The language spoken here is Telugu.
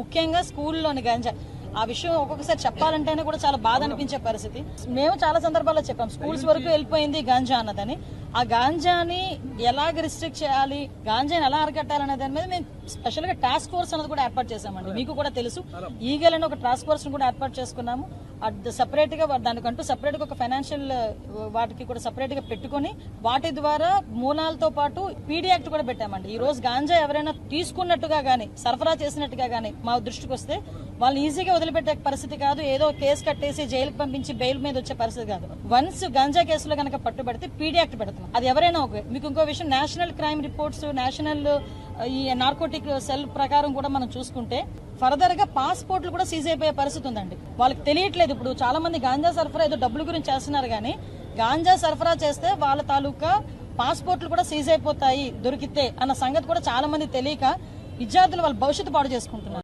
ముఖ్యంగా స్కూల్లోని గంజా. ఆ విషయం ఒక్కొక్కసారి చెప్పాలంటేనే కూడా చాలా బాధ అనిపించే పరిస్థితి. మేము చాలా సందర్భాల్లో చెప్పాం స్కూల్స్ వరకు వెళ్ళిపోయింది గాంజా అన్నదని. ఆ గాంజాని ఎలాగ రిస్ట్రిక్ట్ చేయాలి గాంజాని ఎలా అరికట్టాలనే దాని మీద మేము స్పెషల్గా టాస్క్ ఫోర్స్ అనేది కూడా ఏర్పాటు చేశామండి. మీకు కూడా తెలుసు. ఈగల్ అని ఒక టాస్క్ ఫోర్స్ కూడా ఏర్పాటు చేసుకున్నాము. సపరేట్గా దానికంటూ సపరేట్గా ఒక ఫైనాన్షియల్ వాటికి కూడా సపరేట్గా పెట్టుకొని వాటి ద్వారా మూలాలతో పాటు పీడీ యాక్ట్ కూడా పెట్టామండి. ఈ రోజు గాంజా ఎవరైనా తీసుకున్నట్టుగా గానీ సరఫరా చేసినట్టుగా గానీ మా దృష్టికి వస్తే వాళ్ళు ఈజీగా వదిలిపెట్టే పరిస్థితి కాదు. ఏదో కేసు కట్టేసి జైలుకి పంపించి బెయిల్ మీద వచ్చే పరిస్థితి కాదు. వన్స్ గంజా కేసులో కనుక పట్టుబడితే పీడీ యాక్ట్ పెడుతున్నాం అది ఎవరైనా ఓకే మీకు ఇంకో విషయం నేషనల్ క్రైమ్ రిపోర్ట్స్ నేషనల్ ఈ నార్కోటిక్ సెల్ ప్రకారం కూడా మనం చూసుకుంటే ఫర్దర్గా పాస్పోర్ట్లు కూడా సీజ్ అయిపోయే పరిస్థితి ఉందండి. వాళ్ళకి తెలియట్లేదు ఇప్పుడు. చాలా మంది గాంజా సరఫరా ఏదో డబ్బుల గురించి చేస్తున్నారు కానీ గాంజా సరఫరా చేస్తే వాళ్ళ తాలూకా పాస్పోర్ట్లు కూడా సీజ్ అయిపోతాయి దొరికితే అన్న సంగతి కూడా చాలా మంది తెలియక విద్యార్థులు వాళ్ళ భవిష్యత్తు పాడు చేసుకుంటున్నారు.